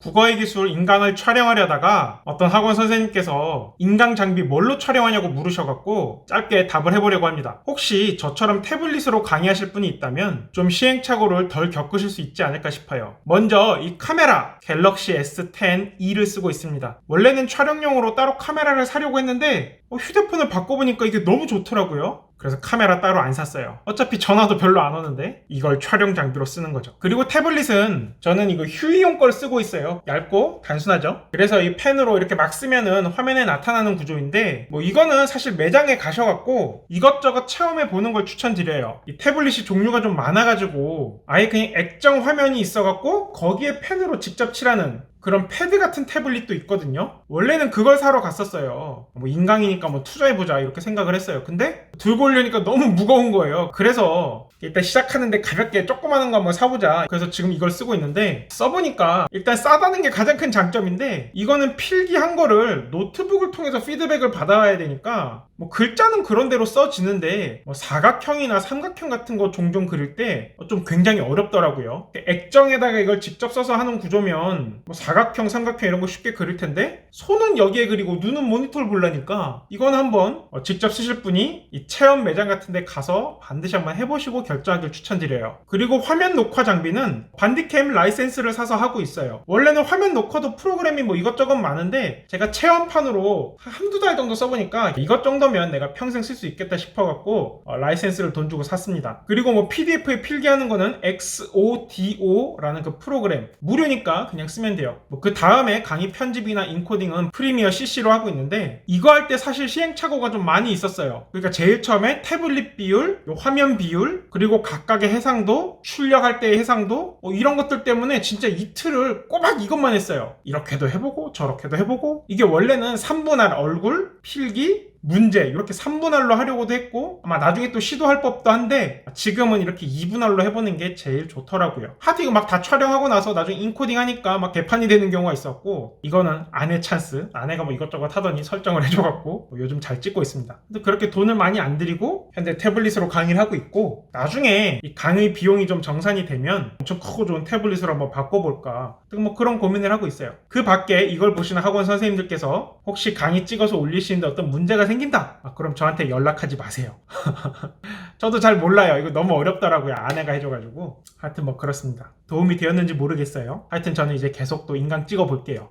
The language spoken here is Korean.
국어의 기술 인강을 촬영하려다가 어떤 학원 선생님께서 인강 장비 뭘로 촬영하냐고 물으셔갖고 짧게 답을 해보려고 합니다. 혹시 저처럼 태블릿으로 강의하실 분이 있다면 좀 시행착오를 덜 겪으실 수 있지 않을까 싶어요. 먼저 이 카메라 갤럭시 S10 E를 쓰고 있습니다. 원래는 촬영용으로 따로 카메라를 사려고 했는데 어, 휴대폰을 바꿔보니까 이게 너무 좋더라고요. 그래서 카메라 따로 안 샀어요. 어차피 전화도 별로 안 오는데 이걸 촬영 장비로 쓰는 거죠. 그리고 태블릿은 저는 이거 휴이용 걸 쓰고 있어요. 얇고 단순하죠. 그래서 이 펜으로 이렇게 막 쓰면은 화면에 나타나는 구조인데 뭐 이거는 사실 매장에 가셔갖고 이것저것 체험해 보는 걸 추천드려요. 이 태블릿이 종류가 좀 많아가지고 아예 그냥 액정 화면이 있어갖고 거기에 펜으로 직접 칠하는 그런 패드 같은 태블릿도 있거든요. 원래는 그걸 사러 갔었어요. 뭐 인강이니까 뭐 투자해보자 이렇게 생각을 했어요. 근데 들고 오려니까 너무 무거운 거예요. 그래서 일단 시작하는데 가볍게 조그마한 거 한번 사보자. 그래서 지금 이걸 쓰고 있는데 써보니까 일단 싸다는 게 가장 큰 장점인데 이거는 필기한 거를 노트북을 통해서 피드백을 받아야 되니까 뭐 글자는 그런 대로 써지는데 뭐 사각형이나 삼각형 같은 거 종종 그릴 때 좀 굉장히 어렵더라고요. 액정에다가 이걸 직접 써서 하는 구조면 뭐 사각형, 삼각형 이런 거 쉽게 그릴 텐데 손은 여기에 그리고 눈은 모니터를 보려니까 이건 한번 어, 직접 쓰실 분이 이 체험 매장 같은 데 가서 반드시 한번 해보시고 결정하길 추천드려요. 그리고 화면 녹화 장비는 반디캠 라이센스를 사서 하고 있어요. 원래는 화면 녹화도 프로그램이 뭐 이것저것 많은데 제가 체험판으로 한두 달 정도 써보니까 이것 정도 면 내가 평생 쓸 수 있겠다 싶어갖고 어, 라이센스를 돈 주고 샀습니다. 그리고 뭐 PDF에 필기하는 거는 XODO라는 그 프로그램 무료니까 그냥 쓰면 돼요. 뭐 그 다음에 강의 편집이나 인코딩은 프리미어 CC로 하고 있는데 이거 할 때 사실 시행착오가 좀 많이 있었어요. 그러니까 제일 처음에 태블릿 비율, 요 화면 비율, 그리고 각각의 해상도, 출력할 때의 해상도 뭐 이런 것들 때문에 진짜 이틀을 꼬박 이것만 했어요. 이렇게도 해보고 저렇게도 해보고 이게 원래는 3분할 얼굴, 필기, 문제 이렇게 3분할로 하려고도 했고 아마 나중에 또 시도할 법도 한데 지금은 이렇게 2분할로 해보는 게 제일 좋더라고요. 하도 이거 막 다 촬영하고 나서 나중에 인코딩 하니까 막 개판이 되는 경우가 있었고 이거는 아내 찬스 아내가 뭐 이것저것 하더니 설정을 해줘갖고 뭐 요즘 잘 찍고 있습니다. 근데 그렇게 돈을 많이 안 들이고 현재 태블릿으로 강의를 하고 있고 나중에 이 강의 비용이 좀 정산이 되면 엄청 크고 좋은 태블릿으로 한번 바꿔볼까 뭐 그런 고민을 하고 있어요 그 밖에 이걸 보시는 학원 선생님들께서 혹시 강의 찍어서 올리시는데 어떤 문제가 생긴다. 아, 그럼 저한테 연락하지 마세요. 저도 잘 몰라요. 이거 너무 어렵더라고요. 아내가 해줘가지고. 하여튼 뭐 그렇습니다. 도움이 되었는지 모르겠어요. 하여튼 저는 이제 계속 또 인강 찍어 볼게요.